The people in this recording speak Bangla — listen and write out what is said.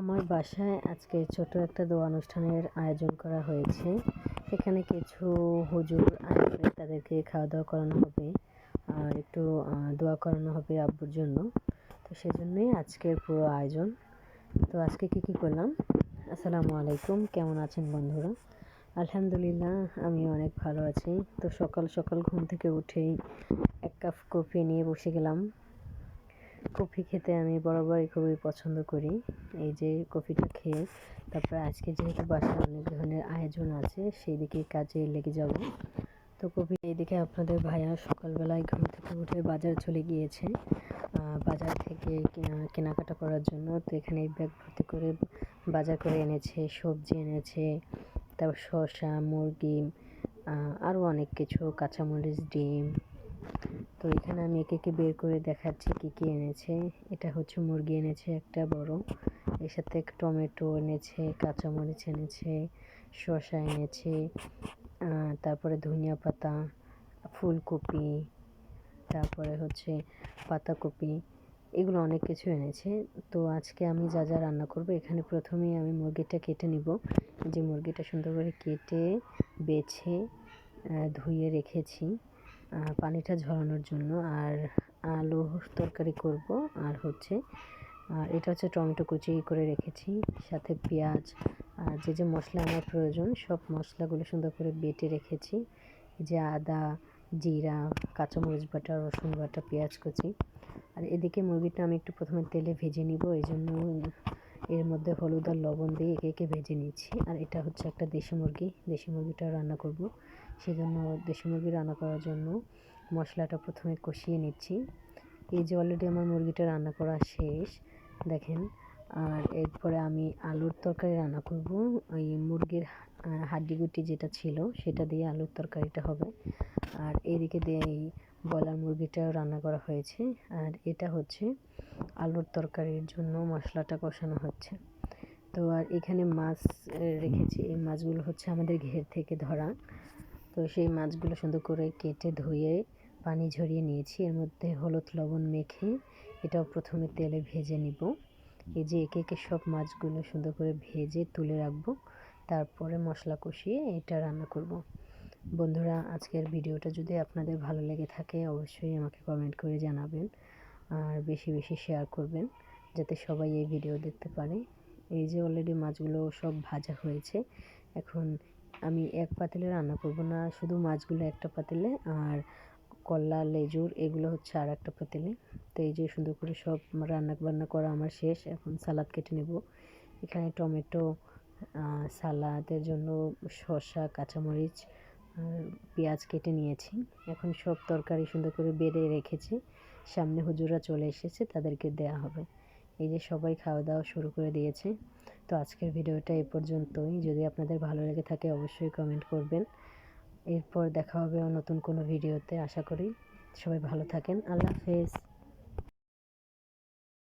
আমার বাসায় আজকে ছোট একটা দোয়া অনুষ্ঠানের আয়োজন করা হয়েছে। এখানে কিছু হুজুর আসবে তাদেরকে খাওয়া দাওয়া করানো হবে আর একটু দোয়া করানো হবে আব্বুর জন্য। তো সেজন্যই আজকের পুরো আয়োজন। তো আজকে কি কি করলাম? আসসালামু আলাইকুম, কেমন আছেন বন্ধুরা? আলহামদুলিল্লাহ আমি অনেক ভালো আছি। তো সকাল সকাল ঘুম থেকে উঠেই এক কাপ কফি নিয়ে বসে গেলাম। কফি খেতে আমি বরাবরই খুবই পছন্দ করি। এই যে কফিটা খেয়ে তারপরে আজকে যেহেতু বাসায় অনেক ধরনের আয়োজন আছে সেই দিকে কাজে লেগে যাব। তো কফি এইদিকে আপনাদের ভাইয়া সকালবেলায় ঘুম থেকে উঠে বাজার চলে গিয়েছে। বাজার থেকে কেনাকাটা করার জন্য তো এখানে ব্যাগ ভর্তি করে বাজার করে এনেছে, সবজি এনেছে, তারপর শসা, মুরগি আরও অনেক কিছু, কাঁচামরিচ, ডিম তো এখানে আমি একে একে বের করে দেখাচ্ছি কি কি এনেছে। এটা হচ্ছে মুরগি এনেছে, একটা বড়। এর সাথে টমেটো এনেছে, কাঁচামরিচ এনেছে, শসা এনেছে তারপরে ধনিয়া পাতা, ফুলকপি, তারপরে হচ্ছে পাতাকপি, এগুলো অনেক কিছু এনেছে। তো আজকে আমি যা যা রান্না করব, এখানে প্রথমেই আমি মুরগিটা কেটে নিব। যে মুরগিটা সুন্দর করে কেটে, বেছে ধুয়ে রেখেছি। পানিটা ঝরানোর জন্য আর আলু তরকারি করব। আর হচ্ছে, আর এটা হচ্ছে টমেটো কুচি করে রেখেছি, সাথে পেঁয়াজ আর যে যে মশলা আমার প্রয়োজন, সব মশলাগুলো সুন্দর করে বেটে রেখেছি। যে আদা, জিরা, কাঁচামরিচ বাটা, রসুন বাটা, পেঁয়াজ কুচি। আর এদিকে মুরগিটা আমি একটু প্রথমে তেলে ভেজে নিব, এই জন্য এর মধ্যে হলুদ আর লবণ দিয়ে একে একে ভেজে নিচ্ছি। আর এটা হচ্ছে একটা দেশি মুরগি, দেশি মুরগিটা রান্না করব। সেজন্য দেশি মুরগি রান্না করার জন্য মশলাটা প্রথমে কষিয়ে নিচ্ছি। এই যে অলরেডি আমার মুরগিটা রান্না করা শেষ, দেখেন। আর এরপরে আমি আলুর তরকারি রান্না করব। ওই মুরগির হাড্ডি গুটি যেটা ছিল, সেটা দিয়ে আলুর তরকারিটা হবে। আর এদিকে দিয়ে এই ব্রয়লার মুরগিটাও রান্না করা হয়েছে। আর এটা হচ্ছে আলুর তরকারির জন্য মশলাটা কষানো হচ্ছে। তো আর এখানে মাছ রেখেছি। এই মাছগুলো হচ্ছে আমাদের ঘের থেকে ধরা। তো সেই মাছগুলো সুন্দর করে কেটে ধুয়ে পানি ঝরিয়ে নিয়েছি। এর মধ্যে হলুদ লবণ মেখে এটাও প্রথমে তেলে ভেজে নিব। এই যে একে একে সব মাছগুলো সুন্দর করে ভেজে তুলে রাখব। তারপরে মশলা কষিয়ে এটা রান্না করব। বন্ধুরা, আজকের ভিডিওটা যদি আপনাদের ভালো লেগে থাকে, অবশ্যই আমাকে কমেন্ট করে জানাবেন আর বেশি বেশি শেয়ার করবেন যাতে সবাই এই ভিডিও দেখতে পারে। এই যে অলরেডি মাছগুলো সব ভাজা হয়েছে, এখন আমি এক পাতিলে রান্না করব না, শুধু মাছগুলো একটা পাতিলে আর কল্লা লেজুর এগুলো হচ্ছে আর একটা পাতিলে। তো এই যে সুন্দর করে সব রান্না বান্না করা আমার শেষ, এখন সালাদ কেটে নেব। এখানে টমেটো সালাদের জন্য শসা, কাঁচামরিচ পেঁয়াজ কেটে নিয়েছি। এখন সব তরকারি সুন্দর করে বেড়ে রেখেছি। সামনে হুজুরা চলে এসেছে, তাদেরকে দেয়া হবে। এই যে সবাই খাওয়া দাওয়া শুরু করে দিয়েছে। তো আজকের ভিডিওটা এ পর্যন্তই। যদি আপনাদের ভালো লেগে থাকে, অবশ্যই কমেন্ট করবেন। এরপর দেখা হবে নতুন কোনো ভিডিওতে, আশা করি। সবাই ভালো থাকেন। আল্লাহ হাফেজ।